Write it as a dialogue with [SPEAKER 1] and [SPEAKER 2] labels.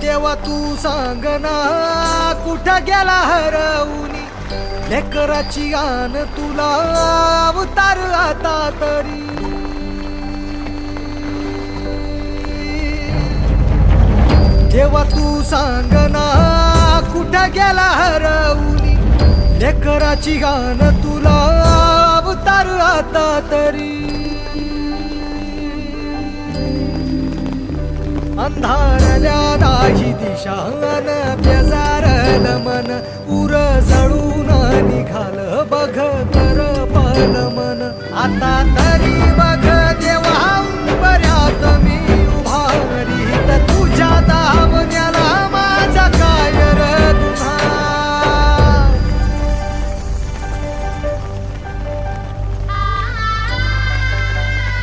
[SPEAKER 1] देवा तू सांग ना कुठं गेला हरवूनी? लेकराची आन तुला अवतार आता तरी. जेव्हा तू सांग ना कुठं गेला हरवूनी? लेकराची गाण तुला अवतार आता तरी. अंधारल्या काही दिशा बेजार मन. उर जळून निघाल बघ कर पण मन. आता तरी बघ